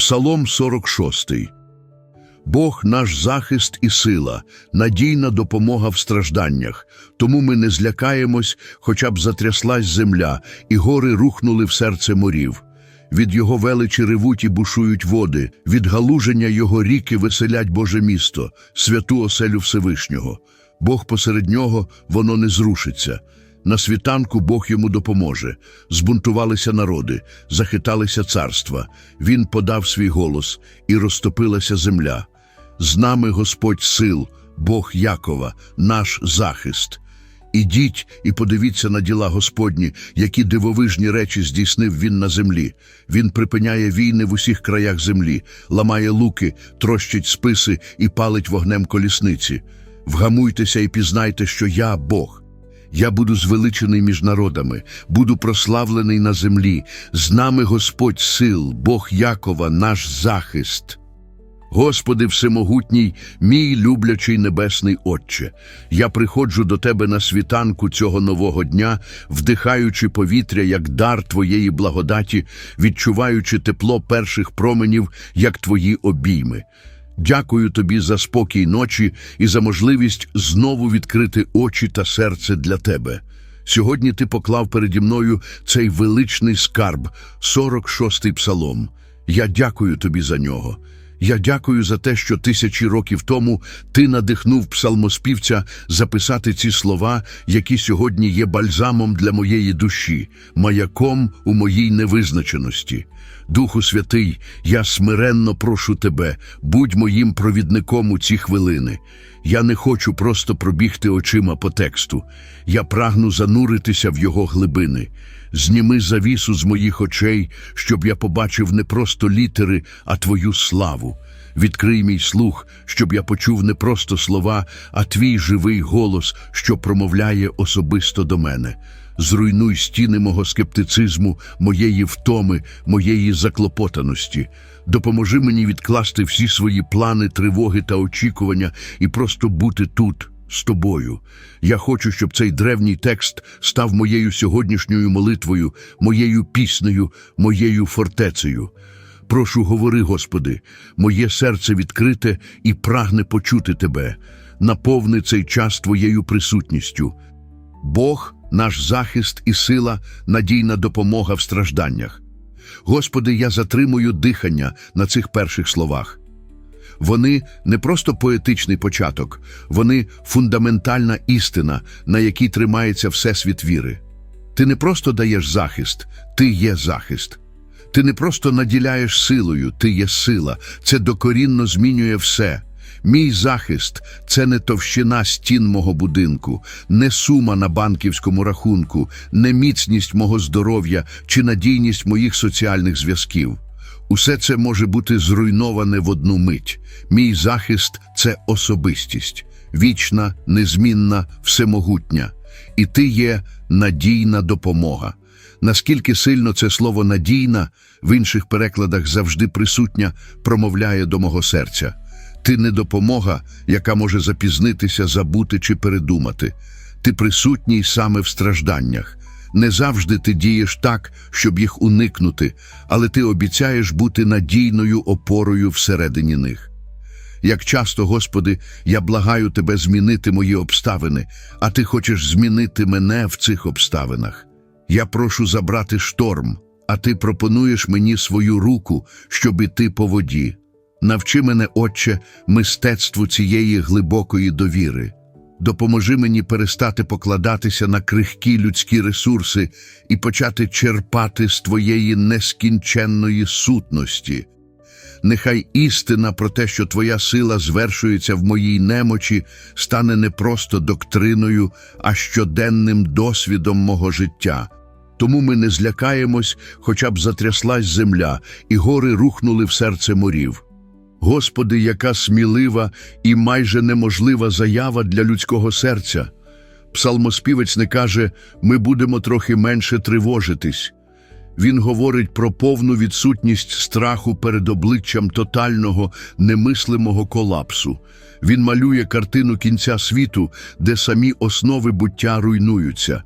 Псалом 46. Бог наш захист і сила, надійна допомога в стражданнях. Тому ми не злякаємось, хоча б затряслась земля, і гори рухнули в серце морів. Від його величі ревуть і бушують води, від галуження його ріки веселять Боже місто, святу оселю Всевишнього. Бог посеред нього, воно не зрушиться. На світанку Бог йому допоможе. Збунтувалися народи, захиталися царства. Він подав свій голос, і розтопилася земля. З нами Господь сил, Бог Якова, наш захист. Ідіть і подивіться на діла Господні, які дивовижні речі здійснив він на землі. Він припиняє війни в усіх краях землі, ламає луки, трощить списи і палить вогнем колісниці. Вгамуйтеся і пізнайте, що я Бог. Я буду звеличений між народами, буду прославлений на землі. З нами Господь сил, Бог Якова, наш захист. Господи Всемогутній, мій люблячий небесний Отче, я приходжу до Тебе на світанку цього нового дня, вдихаючи повітря як дар Твоєї благодаті, відчуваючи тепло перших променів, як Твої обійми. Дякую Тобі за спокій ночі і за можливість знову відкрити очі та серце для Тебе. Сьогодні Ти поклав переді мною цей величний скарб, 46-й псалом. Я дякую Тобі за нього. Я дякую за те, що тисячі років тому ти надихнув псалмоспівця записати ці слова, які сьогодні є бальзамом для моєї душі, маяком у моїй невизначеності. Духу Святий, я смиренно прошу тебе, будь моїм провідником у ці хвилини. Я не хочу просто пробігти очима по тексту. Я прагну зануритися в його глибини. Зніми завісу з моїх очей, щоб я побачив не просто літери, а твою славу. Відкрий мій слух, щоб я почув не просто слова, а твій живий голос, що промовляє особисто до мене. Зруйнуй стіни мого скептицизму, моєї втоми, моєї заклопотаності. Допоможи мені відкласти всі свої плани, тривоги та очікування і просто бути тут, з тобою. Я хочу, щоб цей древній текст став моєю сьогоднішньою молитвою, моєю піснею, моєю фортецею. Прошу, говори, Господи, моє серце відкрите і прагне почути Тебе. Наповни цей час Твоєю присутністю. Бог, наш захист і сила, надійна допомога в стражданнях. Господи, я затримую дихання на цих перших словах. Вони не просто поетичний початок, вони фундаментальна істина, на якій тримається всесвіт віри. Ти не просто даєш захист, ти є захист. Ти не просто наділяєш силою, ти є сила. Це докорінно змінює все. Мій захист це не товщина стін мого будинку, не сума на банківському рахунку, не міцність мого здоров'я чи надійність моїх соціальних зв'язків. Усе це може бути зруйноване в одну мить. Мій захист це особистість, вічна, незмінна, всемогутня. І ти є надійна допомога. Наскільки сильно це слово надійна в інших перекладах завжди присутня, промовляє до мого серця. Ти не допомога, яка може запізнитися, забути чи передумати. Ти присутній саме в стражданнях. Не завжди ти дієш так, щоб їх уникнути, але ти обіцяєш бути надійною опорою всередині них. Як часто, Господи, я благаю Тебе змінити мої обставини, а Ти хочеш змінити мене в цих обставинах. Я прошу забрати шторм, а Ти пропонуєш мені свою руку, щоб іти по воді. Навчи мене, Отче, мистецтву цієї глибокої довіри. Допоможи мені перестати покладатися на крихкі людські ресурси і почати черпати з Твоєї нескінченної сутності. Нехай істина про те, що Твоя сила звершується в моїй немочі, стане не просто доктриною, а щоденним досвідом мого життя. Тому ми не злякаємось, хоча б затряслась земля, і гори рухнули в серце морів. Господи, яка смілива і майже неможлива заява для людського серця. Псалмоспівець не каже, ми будемо трохи менше тривожитись. Він говорить про повну відсутність страху перед обличчям тотального, немислимого колапсу. Він малює картину кінця світу, де самі основи буття руйнуються.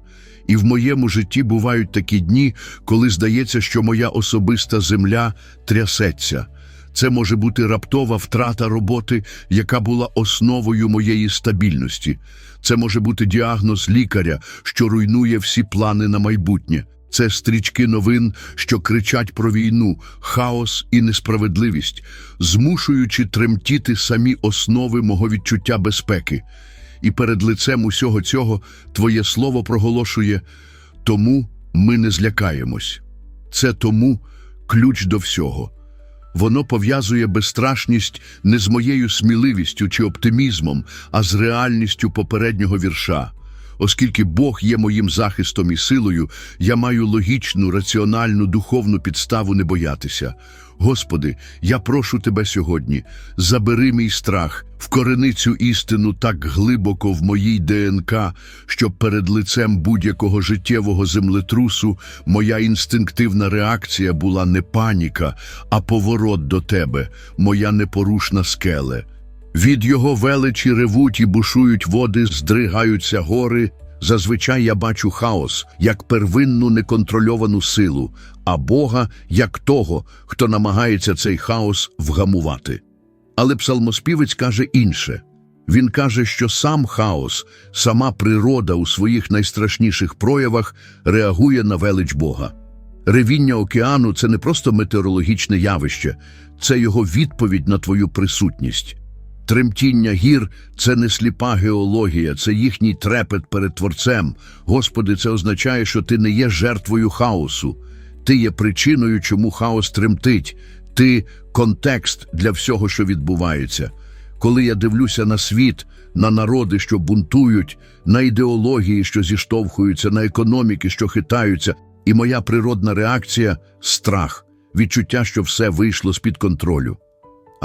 І в моєму житті бувають такі дні, коли здається, що моя особиста земля трясеться. Це може бути раптова втрата роботи, яка була основою моєї стабільності. Це може бути діагноз лікаря, що руйнує всі плани на майбутнє. Це стрічки новин, що кричать про війну, хаос і несправедливість, змушуючи тремтіти самі основи мого відчуття безпеки. І перед лицем усього цього Твоє слово проголошує тому ми не злякаємось. Це тому ключ до всього. Воно пов'язує безстрашність не з моєю сміливістю чи оптимізмом, а з реальністю попереднього вірша. Оскільки Бог є моїм захистом і силою, я маю логічну, раціональну, духовну підставу не боятися. Господи, я прошу Тебе сьогодні, забери мій страх, вкорени цю істину так глибоко в моїй ДНК, щоб перед лицем будь-якого життєвого землетрусу моя інстинктивна реакція була не паніка, а поворот до Тебе, моя непорушна скеле. Від його величі ревуть і бушують води, здригаються гори. Зазвичай я бачу хаос як первинну неконтрольовану силу, а Бога як того, хто намагається цей хаос вгамувати. Але псалмоспівець каже інше. Він каже, що сам хаос, сама природа у своїх найстрашніших проявах реагує на велич Бога. Ревіння океану це не просто метеорологічне явище, це його відповідь на твою присутність. Тремтіння гір це не сліпа геологія, це їхній трепет перед Творцем. Господи, це означає, що ти не є жертвою хаосу. Ти є причиною, чому хаос тремтить. Ти контекст для всього, що відбувається. Коли я дивлюся на світ, на народи, що бунтують, на ідеології, що зіштовхуються, на економіки, що хитаються, і моя природна реакція страх, відчуття, що все вийшло з-під контролю.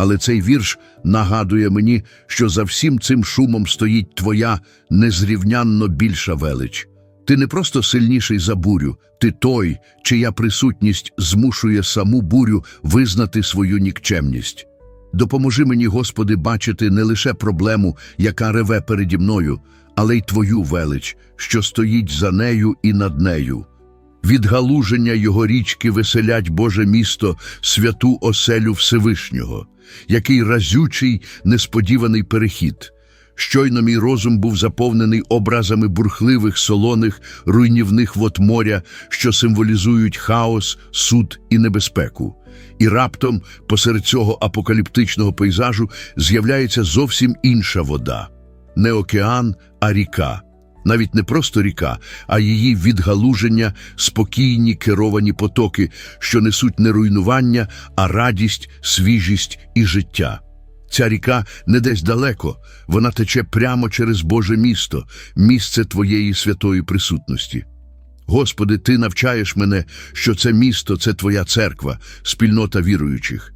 Але цей вірш нагадує мені, що за всім цим шумом стоїть твоя незрівнянно більша велич. Ти не просто сильніший за бурю, ти той, чия присутність змушує саму бурю визнати свою нікчемність. Допоможи мені, Господи, бачити не лише проблему, яка реве переді мною, але й Твою велич, що стоїть за нею і над нею. Відгалуження його річки веселять Боже місто, святу оселю Всевишнього, який разючий, несподіваний перехід. Щойно мій розум був заповнений образами бурхливих, солоних, руйнівних вод моря, що символізують хаос, суд і небезпеку. І раптом, посеред цього апокаліптичного пейзажу, з'являється зовсім інша вода. Не океан, а ріка. Навіть не просто ріка, а її відгалуження, спокійні керовані потоки, що несуть не руйнування, а радість, свіжість і життя. Ця ріка не десь далеко, вона тече прямо через Боже місто, місце Твоєї святої присутності. Господи, Ти навчаєш мене, що це місто це Твоя церква, спільнота віруючих.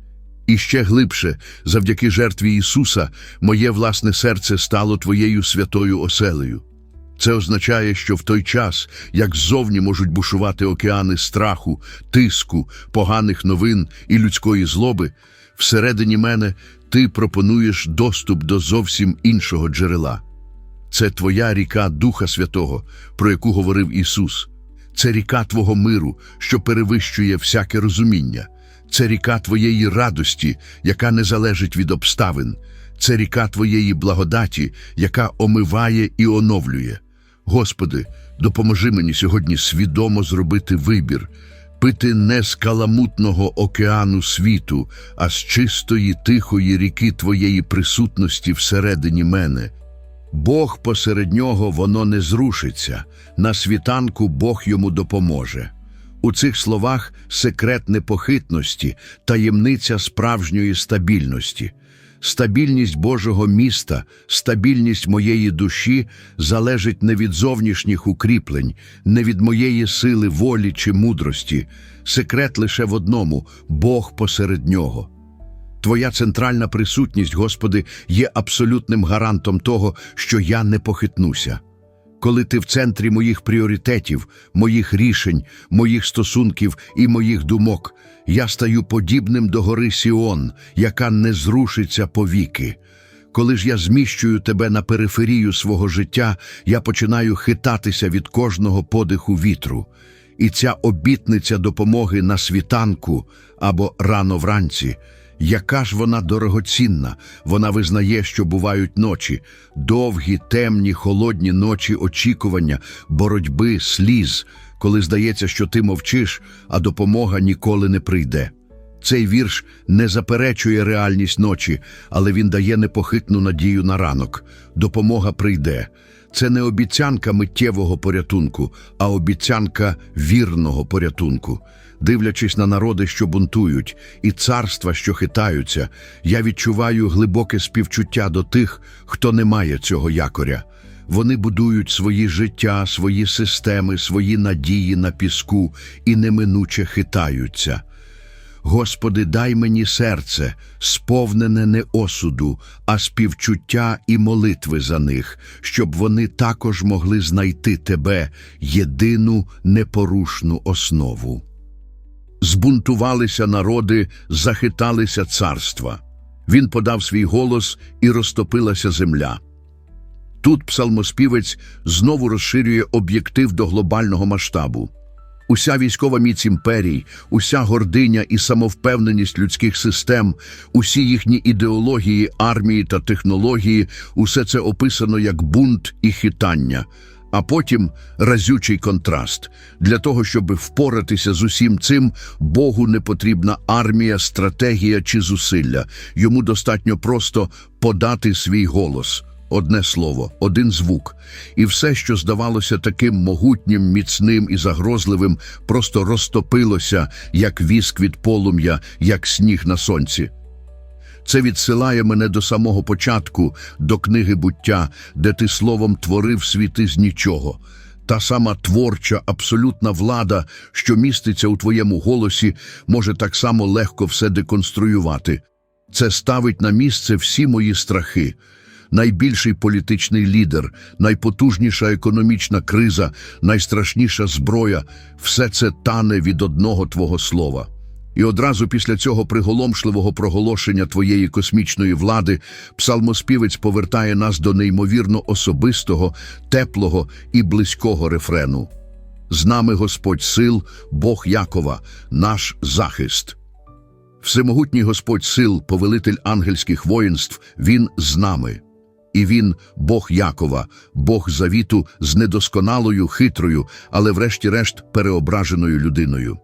І ще глибше, завдяки жертві Ісуса, моє власне серце стало Твоєю святою оселею. Це означає, що в той час, як ззовні можуть бушувати океани страху, тиску, поганих новин і людської злоби, всередині мене ти пропонуєш доступ до зовсім іншого джерела. Це твоя ріка Духа Святого, про яку говорив Ісус. Це ріка Твого миру, що перевищує всяке розуміння. Це ріка Твоєї радості, яка не залежить від обставин. Це ріка Твоєї благодаті, яка омиває і оновлює. Господи, допоможи мені сьогодні свідомо зробити вибір, пити не з каламутного океану світу, а з чистої тихої ріки Твоєї присутності всередині мене. Бог посеред нього воно не зрушиться, на світанку Бог йому допоможе. У цих словах секрет непохитності, таємниця справжньої стабільності. Стабільність Божого міста, стабільність моєї душі залежить не від зовнішніх укріплень, не від моєї сили волі чи мудрості. Секрет лише в одному Бог посеред нього. Твоя центральна присутність, Господи, є абсолютним гарантом того, що я не похитнуся. Коли ти в центрі моїх пріоритетів, моїх рішень, моїх стосунків і моїх думок, я стаю подібним до гори Сіон, яка не зрушиться повіки. Коли ж я зміщую тебе на периферію свого життя, я починаю хитатися від кожного подиху вітру. І ця обітниця допомоги на світанку або рано вранці Яка ж вона дорогоцінна, вона визнає, що бувають ночі, довгі, темні, холодні ночі очікування, боротьби, сліз, коли здається, що ти мовчиш, а допомога ніколи не прийде. Цей вірш не заперечує реальність ночі, але він дає непохитну надію на ранок. Допомога прийде. Це не обіцянка миттєвого порятунку, а обіцянка вірного порятунку. Дивлячись на народи, що бунтують, і царства, що хитаються, я відчуваю глибоке співчуття до тих, хто не має цього якоря. Вони будують свої життя, свої системи, свої надії на піску і неминуче хитаються. Господи, дай мені серце, сповнене не осуду, а співчуття і молитви за них, щоб вони також могли знайти Тебе, єдину непорушну основу. Збунтувалися народи, захиталися царства. Він подав свій голос і розтопилася земля. Тут псалмоспівець знову розширює об'єктив до глобального масштабу. Уся військова міць імперій, уся гординя і самовпевненість людських систем, усі їхні ідеології, армії та технології, усе це описано як бунт і хитання. А потім разючий контраст. Для того, щоб впоратися з усім цим, Богу не потрібна армія, стратегія чи зусилля. Йому достатньо просто подати свій голос. Одне слово, один звук, і все, що здавалося таким могутнім, міцним і загрозливим, просто розтопилося, як віск від полум'я, як сніг на сонці. Це відсилає мене до самого початку, до книги буття, де ти словом творив світи з нічого. Та сама творча, абсолютна влада, що міститься у твоєму голосі, може так само легко все деконструювати. Це ставить на місце всі мої страхи. Найбільший політичний лідер, найпотужніша економічна криза, найстрашніша зброя все це тане від одного твого слова. І одразу після цього приголомшливого проголошення твоєї космічної влади псалмоспівець повертає нас до неймовірно особистого, теплого і близького рефрену. З нами Господь сил, Бог Якова, наш захист. Всемогутній Господь сил, повелитель ангельських воїнств, Він з нами. І він Бог Якова, Бог завіту з недосконалою, хитрою, але врешті-решт переображеною людиною.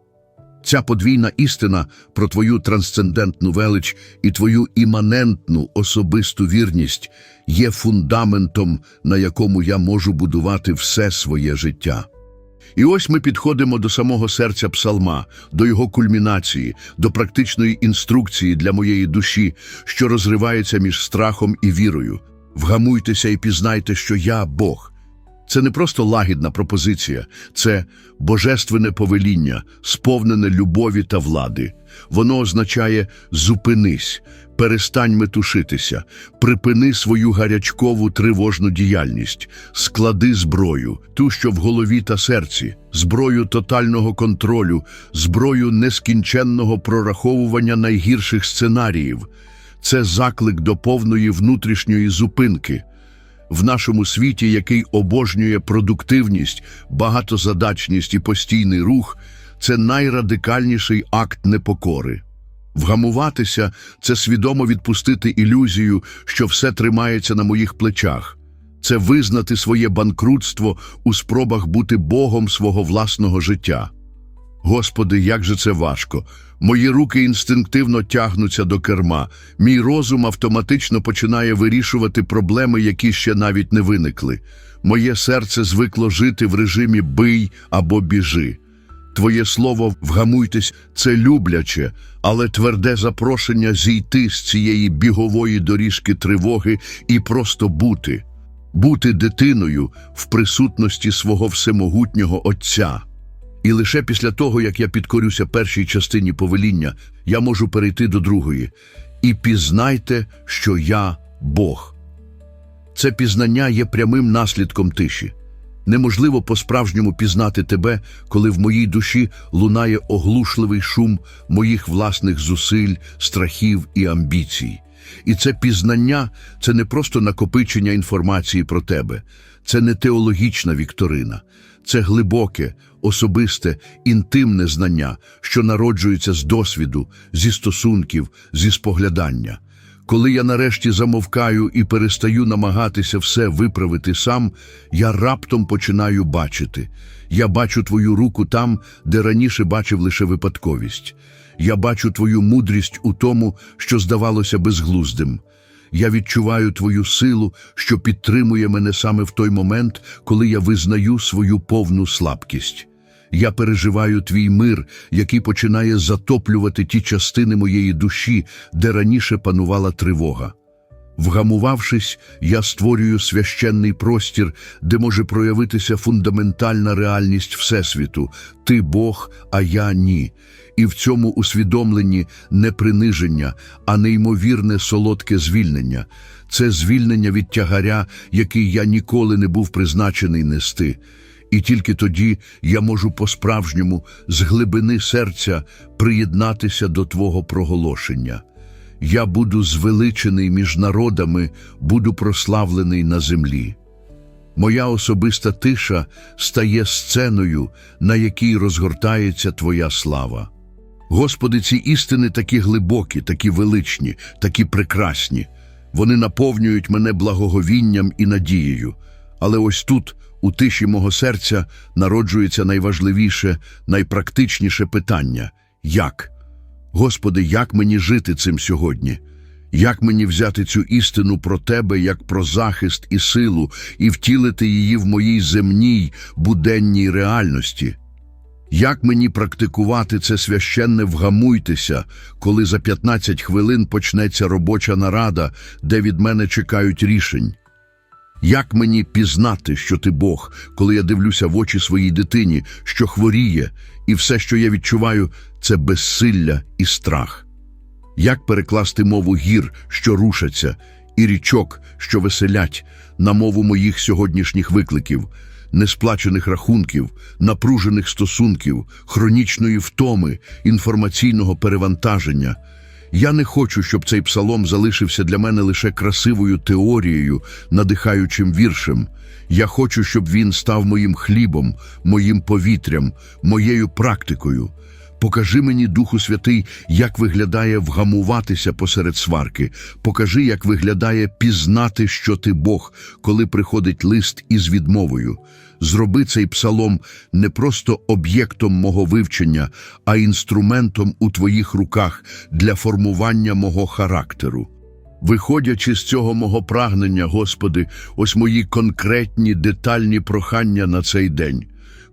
Ця подвійна істина про твою трансцендентну велич і твою іманентну особисту вірність є фундаментом, на якому я можу будувати все своє життя. І ось ми підходимо до самого серця псалма, до його кульмінації, до практичної інструкції для моєї душі, що розривається між страхом і вірою. Вгамуйтеся і пізнайте, що я Бог. Це не просто лагідна пропозиція, це божественне повеління, сповнене любові та влади. Воно означає зупинись, перестань метушитися, припини свою гарячкову тривожну діяльність, склади зброю, ту, що в голові та серці, зброю тотального контролю, зброю нескінченного прораховування найгірших сценаріїв. Це заклик до повної внутрішньої зупинки. В нашому світі, який обожнює продуктивність, багатозадачність і постійний рух, це найрадикальніший акт непокори. Вгамуватися це свідомо відпустити ілюзію, що все тримається на моїх плечах. Це визнати своє банкрутство у спробах бути Богом свого власного життя. Господи, як же це важко! Мої руки інстинктивно тягнуться до керма, мій розум автоматично починає вирішувати проблеми, які ще навіть не виникли. Моє серце звикло жити в режимі бий або біжи. Твоє слово вгамуйтесь, це любляче, але тверде запрошення зійти з цієї бігової доріжки тривоги і просто бути, бути дитиною в присутності свого всемогутнього Отця. І лише після того, як я підкорюся першій частині повеління, я можу перейти до другої. І пізнайте, що я Бог. Це пізнання є прямим наслідком тиші. Неможливо по-справжньому пізнати тебе, коли в моїй душі лунає оглушливий шум моїх власних зусиль, страхів і амбіцій. І це пізнання це не просто накопичення інформації про тебе, це не теологічна вікторина, це глибоке, особисте, інтимне знання, що народжується з досвіду, зі стосунків, зі споглядання. Коли я нарешті замовкаю і перестаю намагатися все виправити сам, я раптом починаю бачити. Я бачу твою руку там, де раніше бачив лише випадковість. Я бачу твою мудрість у тому, що здавалося безглуздим. Я відчуваю твою силу, що підтримує мене саме в той момент, коли я визнаю свою повну слабкість. Я переживаю твій мир, який починає затоплювати ті частини моєї душі, де раніше панувала тривога. Вгамувавшись, я створюю священний простір, де може проявитися фундаментальна реальність Всесвіту ти Бог, а я ні. І в цьому усвідомленні не приниження, а неймовірне солодке звільнення. Це звільнення від тягаря, який я ніколи не був призначений нести. І тільки тоді я можу по-справжньому з глибини серця приєднатися до Твого проголошення. Я буду звеличений між народами, буду прославлений на землі. Моя особиста тиша стає сценою, на якій розгортається Твоя слава. Господи, ці істини такі глибокі, такі величні, такі прекрасні. Вони наповнюють мене благоговінням і надією. Але ось тут, у тиші мого серця, народжується найважливіше, найпрактичніше питання як? Господи, як мені жити цим сьогодні? Як мені взяти цю істину про Тебе як про захист і силу і втілити її в моїй земній буденній реальності? Як мені практикувати це священне вгамуйтеся, коли за 15 хвилин почнеться робоча нарада, де від мене чекають рішень? Як мені пізнати, що ти Бог, коли я дивлюся в очі своїй дитині, що хворіє, і все, що я відчуваю, це безсилля і страх? Як перекласти мову гір, що рушаться, і річок, що веселять, на мову моїх сьогоднішніх викликів, несплачених рахунків, напружених стосунків, хронічної втоми, інформаційного перевантаження? Я не хочу, щоб цей псалом залишився для мене лише красивою теорією, надихаючим віршем. Я хочу, щоб він став моїм хлібом, моїм повітрям, моєю практикою. Покажи мені, Духу Святий, як виглядає вгамуватися посеред сварки. Покажи, як виглядає пізнати, що ти Бог, коли приходить лист із відмовою. Зроби цей псалом не просто об'єктом мого вивчення, а інструментом у твоїх руках для формування мого характеру. Виходячи з цього мого прагнення, Господи, ось мої конкретні детальні прохання на цей день.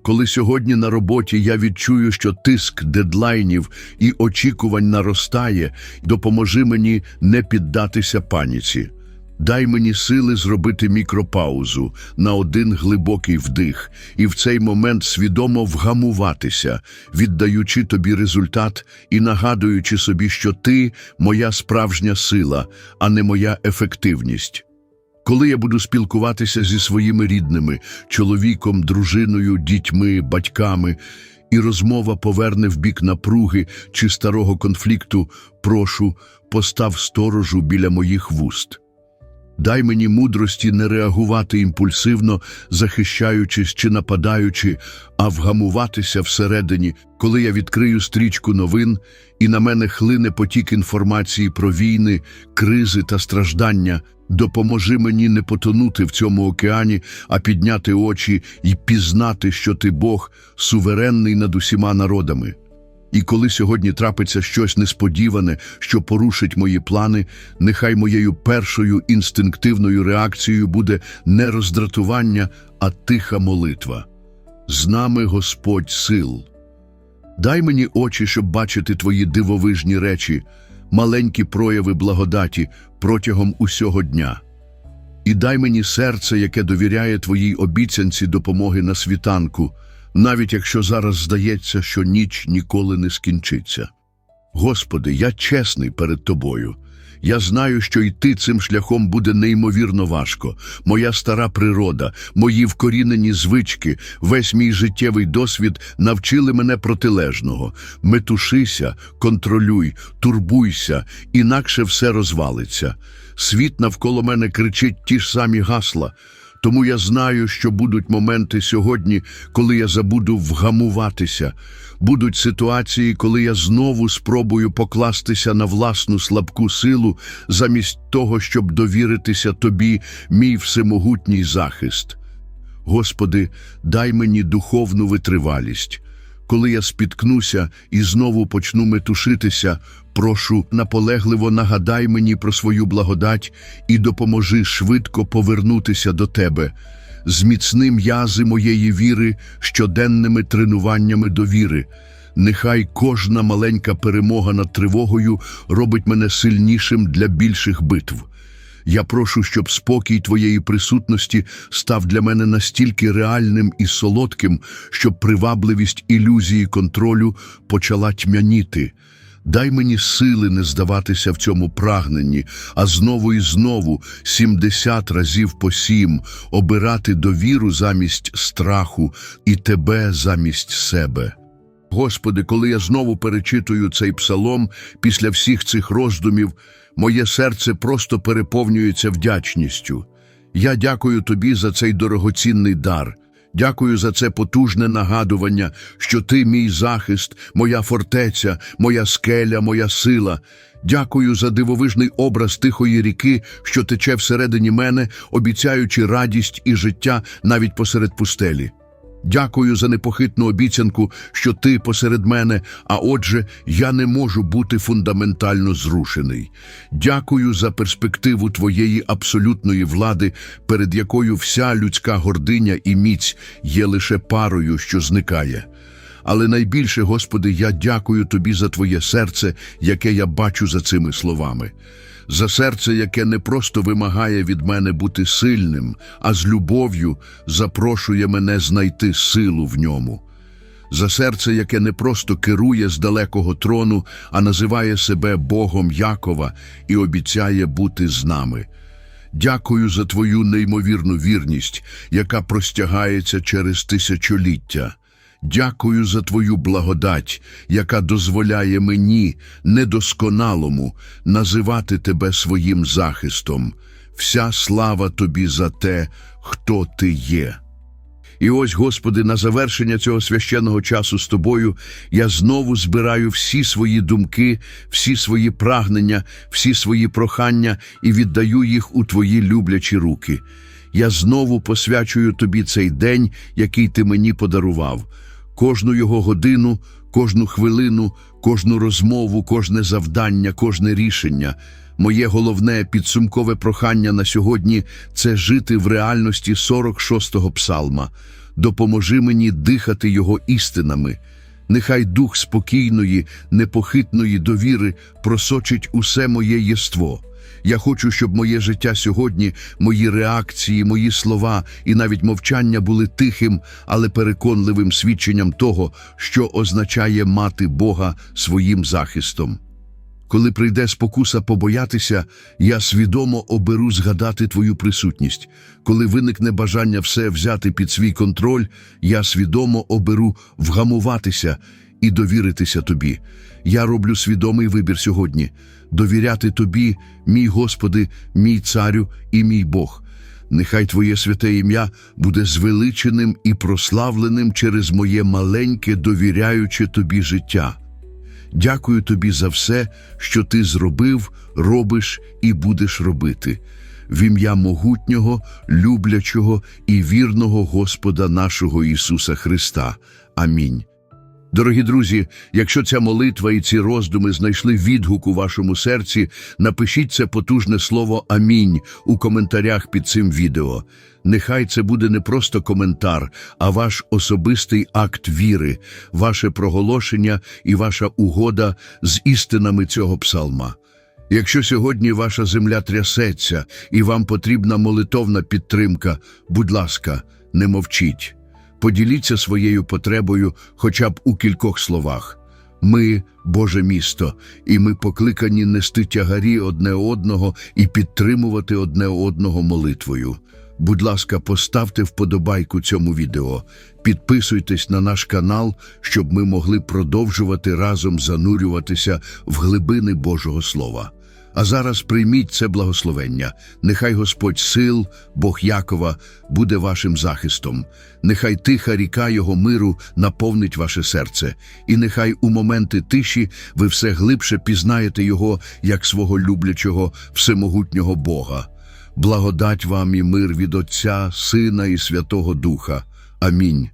Коли сьогодні на роботі я відчую, що тиск дедлайнів і очікувань наростає, допоможи мені не піддатися паніці. Дай мені сили зробити мікропаузу на один глибокий вдих і в цей момент свідомо вгамуватися, віддаючи тобі результат і нагадуючи собі, що ти моя справжня сила, а не моя ефективність. Коли я буду спілкуватися зі своїми рідними, чоловіком, дружиною, дітьми, батьками, і розмова поверне в бік напруги чи старого конфлікту, прошу, постав сторожу біля моїх вуст. Дай мені мудрості не реагувати імпульсивно, захищаючись чи нападаючи, а вгамуватися всередині, коли я відкрию стрічку новин, і на мене хлине потік інформації про війни, кризи та страждання. Допоможи мені не потонути в цьому океані, а підняти очі і пізнати, що ти Бог, суверенний над усіма народами. І коли сьогодні трапиться щось несподіване, що порушить мої плани, нехай моєю першою інстинктивною реакцією буде не роздратування, а тиха молитва. З нами Господь сил. Дай мені очі, щоб бачити твої дивовижні речі, маленькі прояви благодаті протягом усього дня. І дай мені серце, яке довіряє твоїй обіцянці допомоги на світанку, навіть якщо зараз здається, що ніч ніколи не скінчиться. Господи, я чесний перед Тобою. Я знаю, що йти цим шляхом буде неймовірно важко. Моя стара природа, мої вкорінені звички, весь мій життєвий досвід навчили мене протилежного. Метушися, контролюй, турбуйся, інакше все розвалиться. Світ навколо мене кричить ті ж самі гасла. Тому я знаю, що будуть моменти сьогодні, коли я забуду вгамуватися. Будуть ситуації, коли я знову спробую покластися на власну слабку силу, замість того, щоб довіритися тобі, мій всемогутній захист. Господи, дай мені духовну витривалість. Коли я спіткнуся і знову почну метушитися, прошу, наполегливо нагадай мені про свою благодать і допоможи швидко повернутися до Тебе. Зміцни м'язи моєї віри щоденними тренуваннями довіри. Нехай кожна маленька перемога над тривогою робить мене сильнішим для більших битв. Я прошу, щоб спокій Твоєї присутності став для мене настільки реальним і солодким, щоб привабливість ілюзії контролю почала тьмяніти. Дай мені сили не здаватися в цьому прагненні, а знову і знову, сімдесят разів по сім, обирати довіру замість страху і Тебе замість себе. Господи, коли я знову перечитую цей псалом після всіх цих роздумів, моє серце просто переповнюється вдячністю. Я дякую Тобі за цей дорогоцінний дар. Дякую за це потужне нагадування, що Ти мій захист, моя фортеця, моя скеля, моя сила. Дякую за дивовижний образ тихої ріки, що тече всередині мене, обіцяючи радість і життя навіть посеред пустелі. Дякую за непохитну обіцянку, що ти посеред мене, а отже, я не можу бути фундаментально зрушений. Дякую за перспективу твоєї абсолютної влади, перед якою вся людська гординя і міць є лише парою, що зникає. Але найбільше, Господи, я дякую Тобі за Твоє серце, яке я бачу за цими словами. За серце, яке не просто вимагає від мене бути сильним, а з любов'ю запрошує мене знайти силу в ньому. За серце, яке не просто керує з далекого трону, а називає себе Богом Якова і обіцяє бути з нами. Дякую за Твою неймовірну вірність, яка простягається через тисячоліття. Дякую за Твою благодать, яка дозволяє мені, недосконалому, називати Тебе своїм захистом. Вся слава Тобі за те, хто Ти є. І ось, Господи, на завершення цього священного часу з Тобою я знову збираю всі свої думки, всі свої прагнення, всі свої прохання і віддаю їх у Твої люблячі руки. Я знову посвячую Тобі цей день, який Ти мені подарував, кожну його годину, кожну хвилину, кожну розмову, кожне завдання, кожне рішення. Моє головне підсумкове прохання на сьогодні це жити в реальності 46-го псалма. Допоможи мені дихати його істинами. Нехай дух спокійної, непохитної довіри просочить усе моє єство. Я хочу, щоб моє життя сьогодні, мої реакції, мої слова і навіть мовчання були тихим, але переконливим свідченням того, що означає мати Бога своїм захистом. Коли прийде спокуса побоятися, я свідомо оберу згадати твою присутність. Коли виникне бажання все взяти під свій контроль, я свідомо оберу вгамуватися і довіритися тобі. Я роблю свідомий вибір сьогодні довіряти тобі, мій Господи, мій царю і мій Бог. Нехай Твоє святе ім'я буде звеличеним і прославленим через моє маленьке, довіряюче тобі життя. Дякую тобі за все, що ти зробив, робиш і будеш робити. В ім'я могутнього, люблячого і вірного Господа нашого Ісуса Христа. Амінь. Дорогі друзі, якщо ця молитва і ці роздуми знайшли відгук у вашому серці, напишіть це потужне слово Амінь у коментарях під цим відео. Нехай це буде не просто коментар, а ваш особистий акт віри, ваше проголошення і ваша угода з істинами цього псалма. Якщо сьогодні ваша земля трясеться і вам потрібна молитовна підтримка, будь ласка, не мовчіть. Поділіться своєю потребою хоча б у кількох словах. Ми Боже місто, і ми покликані нести тягарі одне одного і підтримувати одне одного молитвою. Будь ласка, поставте вподобайку цьому відео, підписуйтесь на наш канал, щоб ми могли продовжувати разом занурюватися в глибини Божого Слова. А зараз прийміть це благословення. Нехай Господь сил, Бог Якова, буде вашим захистом. Нехай тиха ріка Його миру наповнить ваше серце, і нехай у моменти тиші ви все глибше пізнаєте Його як свого люблячого, всемогутнього Бога. Благодать вам і мир від Отця, Сина і Святого Духа. Амінь.